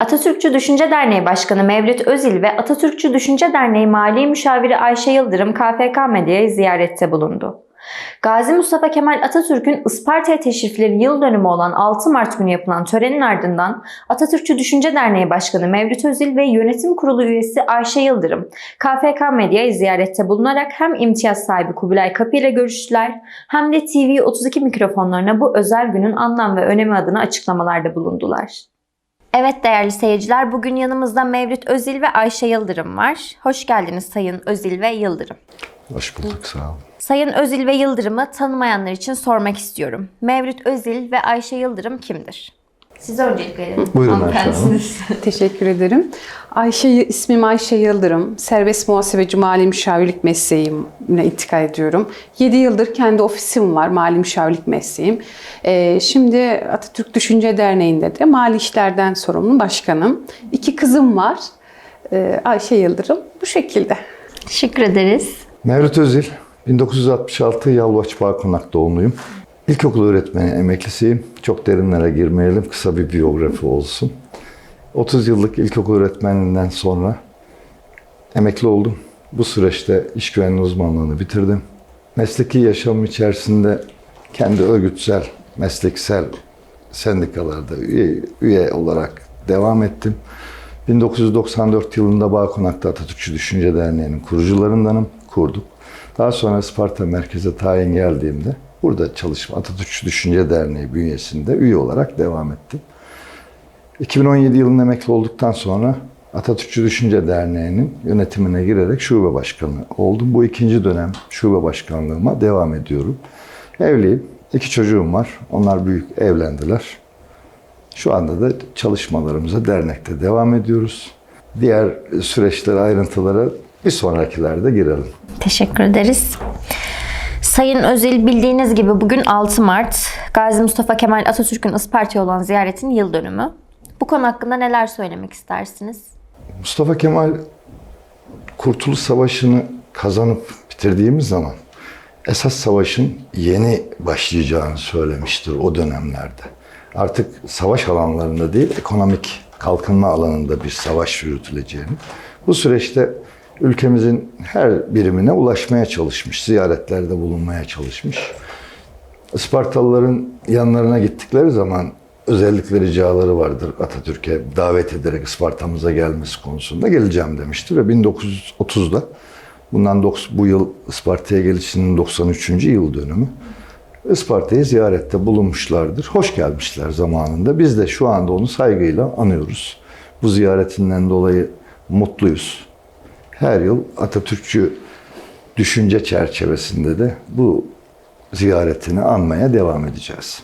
Atatürkçü Düşünce Derneği Başkanı Mevlüt Özil ve Atatürkçü Düşünce Derneği Mali Müşaviri Ayşe Yıldırım KFK Medya'ya ziyarette bulundu. Gazi Mustafa Kemal Atatürk'ün Isparta'ya teşrifleri yıl dönümü olan 6 Mart günü yapılan törenin ardından Atatürkçü Düşünce Derneği Başkanı Mevlüt Özil ve Yönetim Kurulu üyesi Ayşe Yıldırım KFK Medya'ya ziyarette bulunarak hem imtiyaz sahibi Kubilay Kapı ile görüştüler hem de TV 32 mikrofonlarına bu özel günün anlam ve önemi adına açıklamalarda bulundular. Evet değerli seyirciler, bugün yanımızda Mevlüt Özil ve Ayşe Yıldırım var. Hoş geldiniz Sayın Özil ve Yıldırım. Hoş bulduk sağ olun. Sayın Özil ve Yıldırım'ı tanımayanlar için sormak istiyorum. Mevlüt Özil ve Ayşe Yıldırım kimdir? Size öncelik verelim. Buyurun Hanımefendisiniz. Teşekkür ederim. Ayşe, ismim Ayşe Yıldırım. Serbest muhasebeci mali müşavirlik mesleğimle intikal ediyorum. 7 yıldır kendi ofisim var, mali müşavirlik mesleğim. Ee, şimdi Atatürk Düşünce Derneği'nde de mali işlerden sorumlu başkanım. İki kızım var. Ee, Ayşe Yıldırım bu şekilde. Teşekkür ederiz. Mevlüt Özil, 1966 Yalvaç Bağkonak doğumluyum. İlkokul öğretmeni emeklisiyim. Çok derinlere girmeyelim, kısa bir biyografi olsun. 30 yıllık ilkokul öğretmeninden sonra emekli oldum. Bu süreçte iş güvenliği uzmanlığını bitirdim. Mesleki yaşamım içerisinde kendi örgütsel, mesleksel sendikalarda üye, üye olarak devam ettim. 1994 yılında Bağkonak'ta Atatürkçü Düşünce Derneği'nin kurucularındanım, kurduk. Daha sonra Sparta merkeze tayin geldiğimde burada çalışma Atatürkçü Düşünce Derneği bünyesinde üye olarak devam ettim. 2017 yılında emekli olduktan sonra Atatürkçü Düşünce Derneği'nin yönetimine girerek şube başkanı oldum. Bu ikinci dönem şube başkanlığıma devam ediyorum. Evliyim. iki çocuğum var. Onlar büyük evlendiler. Şu anda da çalışmalarımıza dernekte devam ediyoruz. Diğer süreçlere, ayrıntılara bir sonrakilerde girelim. Teşekkür ederiz. Sayın Özil bildiğiniz gibi bugün 6 Mart Gazi Mustafa Kemal Atatürk'ün Isparta'ya olan ziyaretinin yıl dönümü. Bu konu hakkında neler söylemek istersiniz? Mustafa Kemal Kurtuluş Savaşı'nı kazanıp bitirdiğimiz zaman esas savaşın yeni başlayacağını söylemiştir o dönemlerde. Artık savaş alanlarında değil, ekonomik kalkınma alanında bir savaş yürütüleceğini. Bu süreçte ülkemizin her birimine ulaşmaya çalışmış, ziyaretlerde bulunmaya çalışmış. Ispartalıların yanlarına gittikleri zaman özellikle ricaları vardır Atatürk'e davet ederek Isparta'mıza gelmesi konusunda geleceğim demiştir ve 1930'da bundan dok- bu yıl Isparta'ya gelişinin 93. yıl dönümü Isparta'yı ziyarette bulunmuşlardır. Hoş gelmişler zamanında. Biz de şu anda onu saygıyla anıyoruz. Bu ziyaretinden dolayı mutluyuz. Her yıl Atatürkçü düşünce çerçevesinde de bu ziyaretini anmaya devam edeceğiz.